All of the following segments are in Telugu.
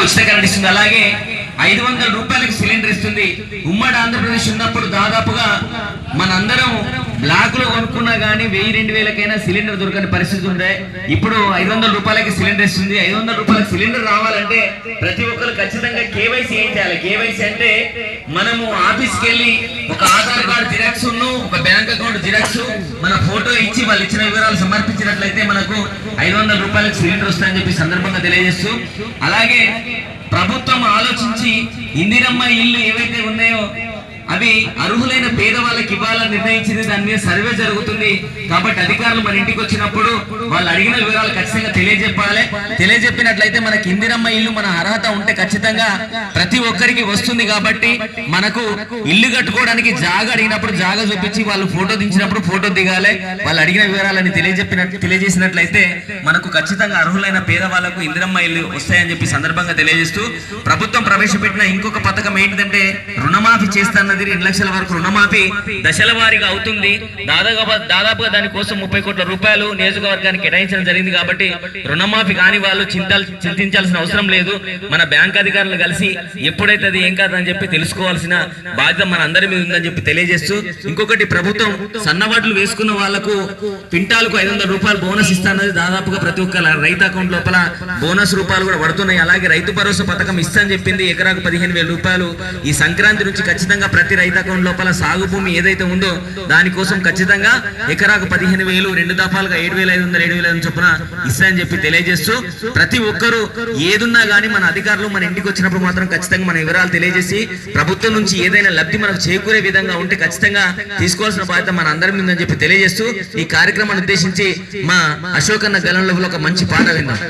ఉచిత కరెంట్ ఇస్తుంది. అలాగే ఐదు వందల రూపాయలకు సిలిండర్ ఇస్తుంది. ఉమ్మడి ఆంధ్రప్రదేశ్ ఉన్నప్పుడు దాదాపుగా మనందరం బ్లాక్లో కొనుక్కున్నా గానీ వెయ్యి రెండు వేలకైనా సిలిండర్ దొరకని పరిస్థితి ఉండే. ఇప్పుడు ఐదు వందల రూపాయలకి సిలిండర్ ఇస్తుంది. ఐదు వందల రూపాయలకి సిలిండర్ రావాలంటే ప్రతి ఒక్కరు ఖచ్చితంగా కేవైసీ ఏం చేయాలి? కేవైసీ అంటే మనము ఆఫీస్కి వెళ్ళి ఒక ఆధార్ కార్డు జిరాక్స్ ఒక బ్యాంక్ అకౌంట్ జిరాక్స్ మన ఫోటో ఇచ్చి వాళ్ళు ఇచ్చిన వివరాలు సమర్పించినట్లయితే మనకు ఐదు వందల రూపాయలకు సిలిండర్ వస్తాయని చెప్పి సందర్భంగా తెలియజేస్తూ అలాగే ప్రభుత్వం ఆలోచించి ఇందిరమ్మ ఇల్లు ఏవైతే ఉన్నాయో అవి అర్హులైన పేదవాళ్ళకి ఇవ్వాలని నిర్ణయించింది. దాని మీద సర్వే జరుగుతుంది. కాబట్టి అధికారులు మన ఇంటికి వచ్చినప్పుడు వాళ్ళు అడిగిన వివరాలు ఖచ్చితంగా తెలియజెప్పాలి. తెలియజెప్పినట్లయితే మనకి ఇందిరమ్మ ఇల్లు మన అర్హత ఉంటే ఖచ్చితంగా ప్రతి ఒక్కరికి వస్తుంది కాబట్టి మనకు ఇల్లు కట్టుకోవడానికి జాగ అడిగినప్పుడు జాగ చూపించి వాళ్ళు ఫోటో దించినప్పుడు ఫోటో దిగాలి. వాళ్ళు అడిగిన వివరాలని తెలియజెప్పినట్టు తెలియజేసినట్లయితే మనకు ఖచ్చితంగా అర్హులైన పేదవాళ్ళకు ఇందిరమ్మ ఇల్లు వస్తాయని చెప్పి సందర్భంగా తెలియజేస్తూ ప్రభుత్వం ప్రవేశపెట్టిన ఇంకొక పథకం ఏంటిదంటే రుణమాఫీ చేస్తున్నది రెండు లక్షల వరకు రుణమాఫీ దశల వారీగా అవుతుంది. దాదాపు దాదాపుగా దానికోసం ముప్పై కోట్ల రూపాయలు నియోజకవర్గానికి కేటాయించడం జరిగింది కాబట్టి రుణమాఫీ కాని వాళ్ళు చింతించాల్సిన అవసరం లేదు. మన బ్యాంక్ అధికారులు కలిసి ఎప్పుడైతే అది ఏం కాదని చెప్పి తెలుసుకోవాల్సిన బాధ్యత మన అందరి మీద ఉందని చెప్పి తెలియజేస్తూ ఇంకొకటి ప్రభుత్వం సన్నవాట్లు వేసుకున్న వాళ్ళకు పింటాలకు ఐదు వందల రూపాయలు బోనస్ ఇస్తానది దాదాపుగా ప్రతి ఒక్క రైతు అకౌంట్ లోపల బోనస్ రూపాయలు కూడా పడుతున్నాయి. అలాగే రైతు భరోసా పథకం ఇస్తాని చెప్పింది. ఎకరాకు పదిహేను వేల రూపాయలు. ఈ సంక్రాంతి నుంచి ఖచ్చితంగా ప్రతి రైతు అకౌంట్ లోపల సాగు భూమి ఏదైతే ఉందో దానికోసం ఖచ్చితంగా ఎకరాకు పదిహేను వేలు రెండు దఫాలుగా ఏడు వేల ఐదు వందల ఏడు వేల ఐదు చొప్పున ఇస్తాయని చెప్పి తెలియజేస్తూ ప్రతి ఒక్కరూ ఏదున్నా గానీ మన అధికారులు మన ఇంటికి వచ్చినప్పుడు మాత్రం ఖచ్చితంగా మన వివరాలు తెలియజేసి ప్రభుత్వం నుంచి ఏదైనా లబ్ధి మనకు చేకూరే విధంగా ఉంటే ఖచ్చితంగా తీసుకోవాల్సిన బాధ్యత మన అందరి మీద చెప్పి తెలియజేస్తూ ఈ కార్యక్రమాన్ని ఉద్దేశించి మా అశోకన్న గలంలో ఒక మంచి పాట విందాం.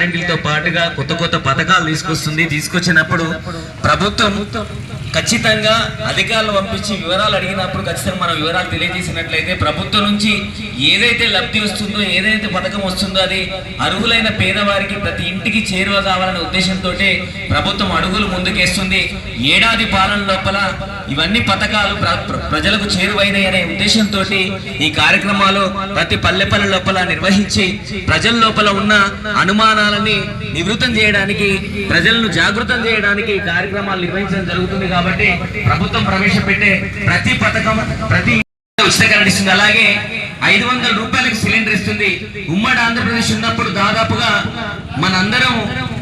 గ్యారంటీలతో పాటుగా కొత్త కొత్త పథకాలు తీసుకొస్తుంది. తీసుకొచ్చినప్పుడు ప్రభుత్వం ఖచ్చితంగా అధికారులు పంపించి వివరాలు అడిగినప్పుడు ఖచ్చితంగా మనం వివరాలు తెలియజేసినట్లయితే ప్రభుత్వం నుంచి ఏదైతే లబ్ధి వస్తుందో ఏదైతే పథకం వస్తుందో అది అర్హులైన పేదవారికి ప్రతి ఇంటికి చేరువ కావాలనే ఉద్దేశంతో ప్రభుత్వం అడుగులు ముందుకేస్తుంది. ఏడాది పాలన లోపల ఇవన్నీ పథకాలు ప్ర- ప్రజలకు చేరువైనాయి అనే ఉద్దేశంతో ఈ కార్యక్రమాలు ప్రతి పల్లె పల్లె లోపల నిర్వహించి ప్రజల లోపల ఉన్న అనుమానాలని నివృత్తం చేయడానికి ప్రజలను జాగృతం చేయడానికి ఈ కార్యక్రమాలు నిర్వహించడం జరుగుతుంది కాబట్టి ప్రభుత్వం ప్రవేశపెట్టే ప్రతి పథకం ప్రతి ఉచిత కరెంట్ అలాగే ఐదు వందల రూపాయలకు సిలిండర్ ఇస్తుంది. ఉమ్మడి ఆంధ్రప్రదేశ్ ఉన్నప్పుడు దాదాపుగా మనందరం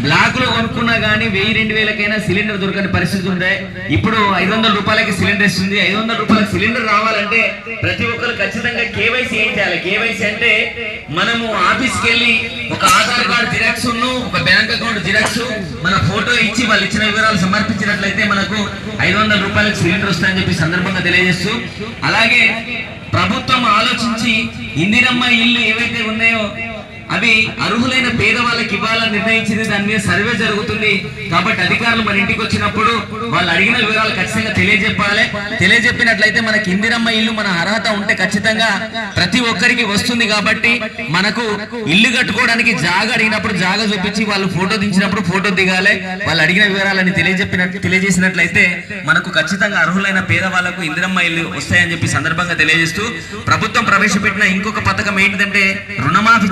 బ్లాక్లో కొనుక్కున్నా గానీ వెయ్యి రెండు వేలకైనా సిలిండర్ దొరకని పరిస్థితి ఉండే. ఇప్పుడు ఐదు వందల రూపాయలకి సిలిండర్ ఇస్తుంది. ఐదు వందల రూపాయలకి సిలిండర్ రావాలంటే ప్రతి ఒక్కరు ఖచ్చితంగా కేవైసీ ఏం చేయాలి కేవైసీ అంటే మనము ఆఫీస్కి వెళ్ళి ఒక ఆధార్ కార్డు జిరాక్స్ ఒక బ్యాంక్ అకౌంట్ జిరాక్స్ మన ఫోటో ఇచ్చి వాళ్ళు ఇచ్చిన వివరాలు సమర్పించినట్లయితే మనకు ఐదు వందల రూపాయలకు సిలిండర్ వస్తాయని చెప్పి సందర్భంగా తెలియజేస్తూ. అలాగే ప్రభుత్వం ఆలోచించి ఇందిరమ్మ ఇల్లు ఏవైతే ఉన్నాయో అవి అర్హులైన పేదవాళ్ళకి ఇవ్వాలని నిర్ణయించింది. దాని మీద సర్వే జరుగుతుంది. కాబట్టి అధికారులు మన ఇంటికి వచ్చినప్పుడు వాళ్ళు అడిగిన వివరాలు ఖచ్చితంగా తెలియజెప్పాలి. తెలియజెప్పినట్లయితే మనకి ఇందిరమ్మ ఇల్లు మన అర్హత ఉంటే ఖచ్చితంగా ప్రతి ఒక్కరికి వస్తుంది కాబట్టి మనకు ఇల్లు కట్టుకోవడానికి జాగా అడిగినప్పుడు జాగా చూపించి వాళ్ళు ఫోటో దించినప్పుడు ఫోటో దిగాలి. వాళ్ళు అడిగిన వివరాలని తెలియజెప్పినట్టు తెలియజేసినట్లయితే మనకు ఖచ్చితంగా అర్హులైన పేదవాళ్ళకు ఇందిరమ్మ ఇల్లు వస్తాయని చెప్పి సందర్భంగా తెలియజేస్తూ ప్రభుత్వం ప్రవేశపెట్టిన ఇంకొక పథకం ఏంటంటే రుణమాఫీ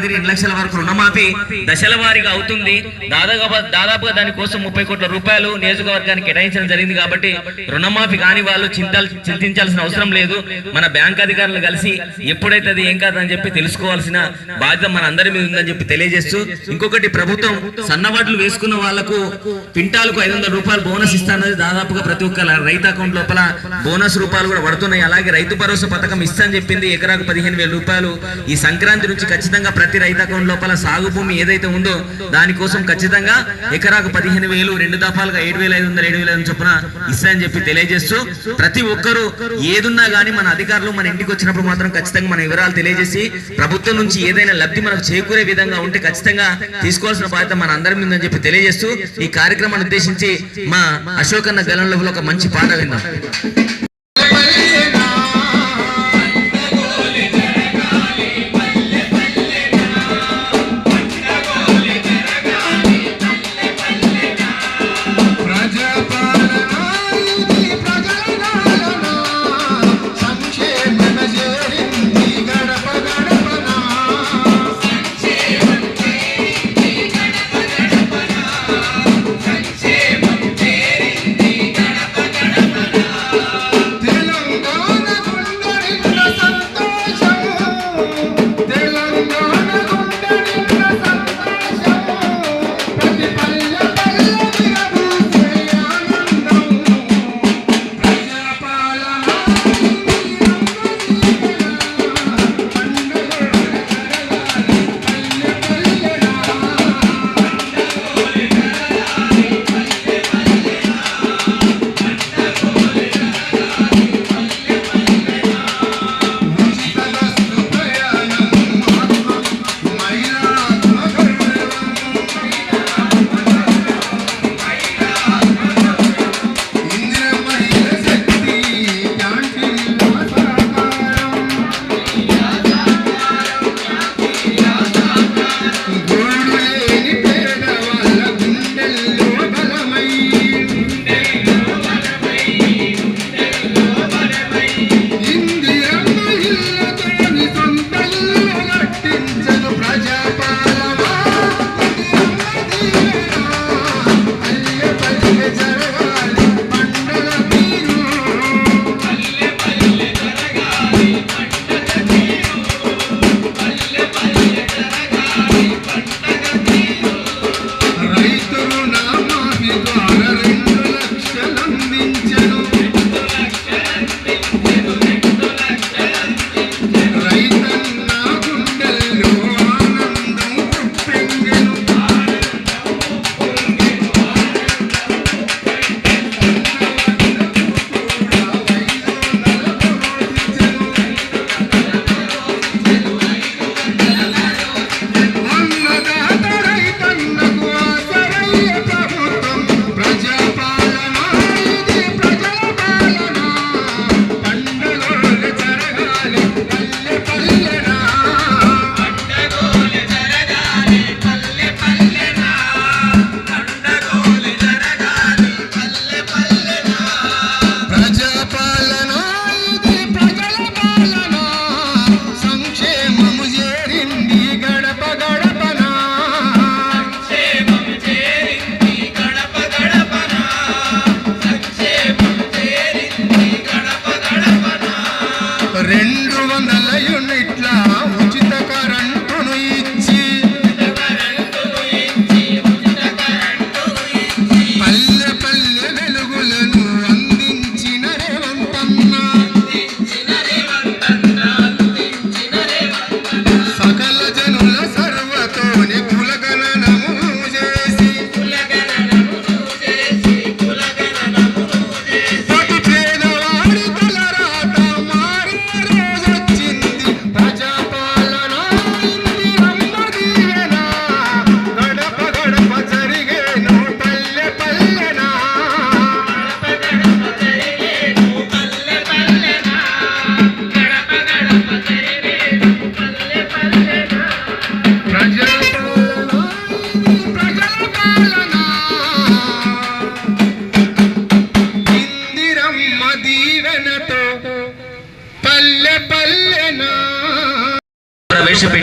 చేస్తున్నది రెండు లక్షల వరకు రుణమాఫీ దశల వారీగా అవుతుంది. దాదాపు దాదాపుగా దానికోసం ముప్పై కోట్ల రూపాయలు నియోజకవర్గానికి కేటాయించడం జరిగింది కాబట్టి రుణమాఫీ కాని వాళ్ళు చింతించాల్సిన అవసరం లేదు. మన బ్యాంక్ అధికారులు కలిసి ఎప్పుడైతే అది ఏం కాదని చెప్పి తెలుసుకోవాల్సిన బాధ్యత మన అందరి మీద ఉందని చెప్పి తెలియజేస్తూ ఇంకొకటి ప్రభుత్వం సన్నవడ్లు వేసుకున్న వాళ్ళకు క్వింటాలకు ఐదు వందల రూపాయలు బోనస్ ఇస్తానది దాదాపుగా ప్రతి ఒక్క రైతు అకౌంట్ లోపల బోనస్ రూపాయలు కూడా పడుతున్నాయి. అలాగే రైతు భరోసా పథకం ఇస్తానని చెప్పింది. ఎకరాకు పదిహేను వేల రూపాయలు ఈ సంక్రాంతి నుంచి ఖచ్చితంగా ప్రతి రైతు అకౌంట్ లోపల సాగు భూమి ఏదైతే ఉందో దానికోసం ఖచ్చితంగా ఎకరాకు పదిహేను వేలు రెండు దఫాలుగా ఏడు వేల ఐదు వందల ఏడు వేల ఐదు చొప్పున ఇస్తాయని చెప్పి తెలియజేస్తూ ప్రతి ఒక్కరూ ఏదున్నా గానీ మన అధికారులు మన ఇంటికి వచ్చినప్పుడు మాత్రం ఖచ్చితంగా మన వివరాలు తెలియజేసి ప్రభుత్వం నుంచి ఏదైనా లబ్ధి మనకు చేకూరే విధంగా ఉంటే ఖచ్చితంగా తీసుకోవాల్సిన బాధ్యత మన అందరి మీద అని చెప్పి తెలియజేస్తూ ఈ కార్యక్రమాన్ని ఉద్దేశించి మా అశోకన్న గలంలో ఒక మంచి పాట విన్నాం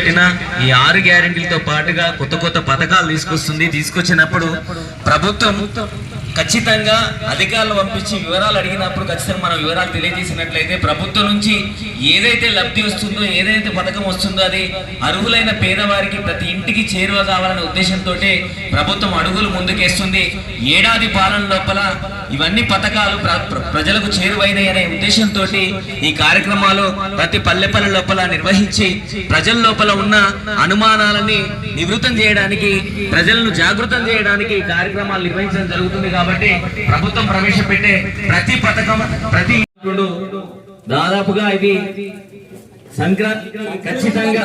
పెట్టిన ఈ ఆరు గ్యారెంటీలతో పాటుగా కొత్త కొత్త పథకాలు తీసుకొస్తుంది తీసుకొచ్చినప్పుడు ప్రభుత్వం ఖచ్చితంగా అధికారులు పంపించి వివరాలు అడిగినప్పుడు ఖచ్చితంగా మనం వివరాలు తెలియజేసినట్లయితే ప్రభుత్వం నుంచి ఏదైతే లబ్ధి వస్తుందో ఏదైతే పథకం వస్తుందో అది అర్హులైన పేదవారికి ప్రతి ఇంటికి చేరువ కావాలనే ఉద్దేశంతో ప్రభుత్వం అడుగులు ముందుకేస్తుంది. ఏడాది పాలన లోపల ఇవన్నీ పథకాలు ప్ర- ప్రజలకు చేరువైనాయి అనే ఉద్దేశంతో ఈ కార్యక్రమాలు ప్రతి పల్లె పల్లె లోపల నిర్వహించి ప్రజల లోపల ఉన్న అనుమానాలని నివృత్తం చేయడానికి ప్రజలను జాగృతం చేయడానికి ఈ కార్యక్రమాలు నిర్వహించడం జరుగుతుంది కాబట్టి ప్రభుత్వం ప్రవేశపెట్టే ప్రతి పథకం ప్రతి దాదాపుగా ఇది సంక్రాంతి ఖచ్చితంగా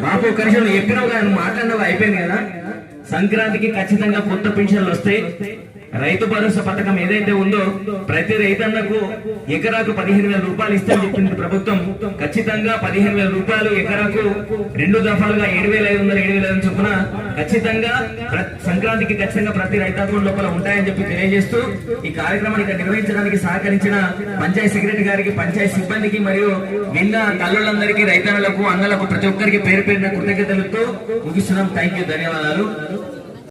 బాబు ఒక నిమిషం కానీ మాట్లాడినవి అయిపోయింది కదా. సంక్రాంతికి ఖచ్చితంగా కొత్త పెన్షన్లు వస్తాయి. రైతు భరోసా పథకం ఏదైతే ఉందో ప్రతి రైతన్నకు ఎకరాకు పదిహేను వేల రూపాయలు ఇస్తామని చెప్పింది ప్రభుత్వం. ఖచ్చితంగా పదిహేను వేల రూపాయలు ఎకరాకు రెండు దఫాలుగా ఏడు వేల ఐదు వందల ఏడు వేల ఐదు చొప్పున ఖచ్చితంగా సంక్రాంతికి ఖచ్చితంగా ప్రతి రైతాంగం లోపల ఉంటాయని చెప్పి తెలియజేస్తూ ఈ కార్యక్రమాన్ని నిర్వహించడానికి సహకరించిన పంచాయత్ సెక్రటరీ గారికి పంచాయత్ సిబ్బందికి మరియు నిన్న తల్లులందరికీ రైతన్నలకు అన్నలకు ప్రతి ఒక్కరికి పేరు పేరున కృతజ్ఞతలతో ముగిస్తున్నాం. థ్యాంక్ యూ ధన్యవాదాలు.